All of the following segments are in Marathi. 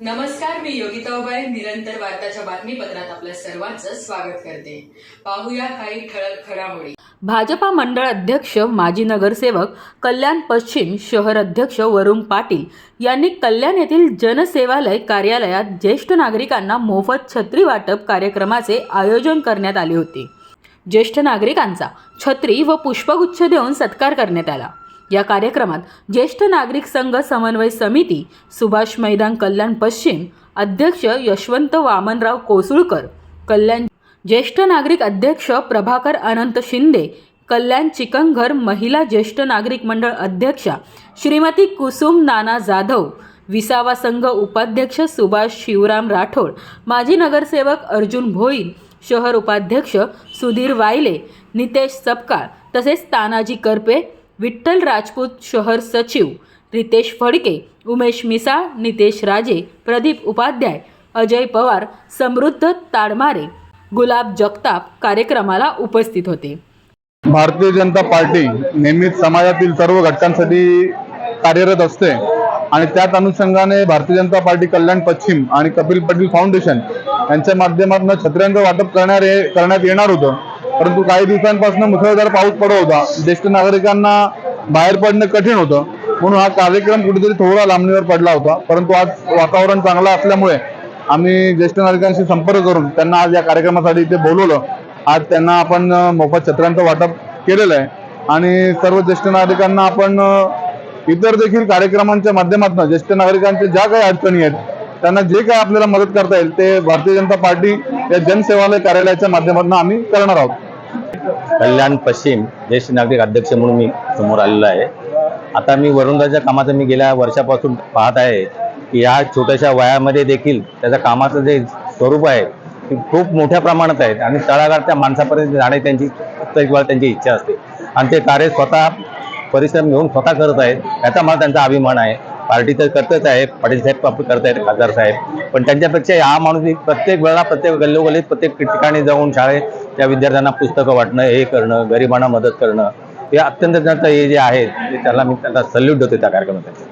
नमस्कार मी योगिता उबाळे निरंतर वार्ताच्या बातमीपत्रात आपल्या सर्वांचं स्वागत करते. पाहूया काही ठळक घडामोडी. भाजपा मंडळ अध्यक्ष माजी नगरसेवक कल्याण पश्चिम शहर अध्यक्ष वरुण पाटील यांनी कल्याण येथील जनसेवालय कार्यालयात ज्येष्ठ नागरिकांना मोफत छत्री वाटप कार्यक्रमाचे आयोजन करण्यात आले होते. ज्येष्ठ नागरिकांचा छत्री व पुष्पगुच्छ देऊन सत्कार करण्यात आला. या कार्यक्रमात ज्येष्ठ नागरिक संघ समन्वय समिती सुभाष मैदान कल्याण पश्चिम अध्यक्ष यशवंत वामनराव कोसुळकर कल्याण ज्येष्ठ नागरिक अध्यक्ष प्रभाकर अनंत शिंदे कल्याण चिकनघर महिला ज्येष्ठ नागरिक मंडळ अध्यक्षा श्रीमती कुसुम नाना जाधव विसावा संघ उपाध्यक्ष सुभाष शिवराम राठोड माजी नगरसेवक अर्जुन भोईर शहर उपाध्यक्ष सुधीर वायले नितेश सपकाळ तसेच तानाजी करपे विठ्ठल राजपूत शहर सचिव रितेश फडके उमेश मिसाळ नितेश राजे प्रदीप उपाध्याय अजय पवार समृद्ध ताडमारे गुलाब जगताप कार्यक्रमाला उपस्थित होते. भारतीय जनता पार्टी नेहमीच समाजातील सर्व घटकांसाठी कार्यरत असते आणि त्याच अनुषंगाने भारतीय जनता पार्टी कल्याण पश्चिम आणि कपिल पटेल फाउंडेशन यांच्या माध्यमातून छत्र्यांचं वाटप करणारे करण्यात येणार होतं. परंतु काही दिवसांपासून मुसळधार पाऊस पडत होता. ज्येष्ठ नागरिकांना बाहेर पडणं कठीण होतं. म्हणून हा कार्यक्रम कुठेतरी थोडा लांबणीवर पडला होता. परंतु आज वातावरण चांगलं असल्यामुळे आम्ही ज्येष्ठ नागरिकांशी संपर्क करून त्यांना आज या कार्यक्रमासाठी इथे बोलवलं. आज त्यांना आपण मोफत छत्रांचं वाटप केलेलं आहे. आणि सर्व ज्येष्ठ नागरिकांना आपण इतर देखील कार्यक्रमांच्या माध्यमातून ज्येष्ठ नागरिकांच्या ज्या काही अडचणी आहेत त्यांना जे काय आपल्याला मदत करता येईल ते भारतीय जनता पार्टी या जनसेवालय कार्यालयाच्या माध्यमातून आम्ही करणार आहोत. कल्याण पश्चिम ज्येष्ठ नागरिक अध्यक्ष म्हणून मी समोर आलेलो आहे. आता मी वरुणदाच्या कामाचं मी गेल्या वर्षापासून पाहत आहे की या छोट्याशा वयामध्ये देखील त्याच्या कामाचं जे स्वरूप आहे ते खूप मोठ्या प्रमाणात आहे आणि तळागाळ त्या माणसापर्यंत जाणे त्यांची प्रत्येक वेळा त्यांची इच्छा असते. आणि ते कार्य स्वतः परिश्रम घेऊन स्वतः करत आहेत याचा मला त्यांचा अभिमान आहे. पार्टी तर करतच आहे पाटील साहेब आपले करत आहेत खासदार साहेब. पण त्यांच्यापेक्षा हा माणूस प्रत्येक वेळा प्रत्येक गल्लोगल्लीत प्रत्येक ठिकाणी जाऊन शाळेत त्या विद्यार्थ्यांना पुस्तकं वाटणं हे करणं गरिबांना मदत करणं हे अत्यंत त्यांचं हे जे आहे ते त्याला मी त्यांना सल्यूट देतो त्या कार्यक्रमासाठी.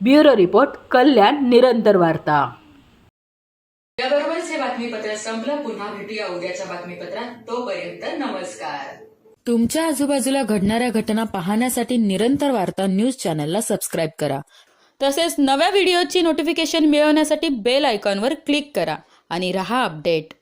ब्युरो रिपोर्ट कल्याण निरंतर वार्ता. याबरोबरच हे बातमीपत्र संपलं. पुन्हा भेटूया उद्याच्या बातमीपत्रात. तोपर्यंत नमस्कार. तुमच्या आजूबाजूला घडणाऱ्या घटना पाहण्यासाठी निरंतर वार्ता न्यूज चॅनलला सबस्क्राईब करा. तसेच नव्या व्हिडिओची नोटिफिकेशन मिळवण्यासाठी बेल आयकॉनवर क्लिक करा आणि रहा अपडेट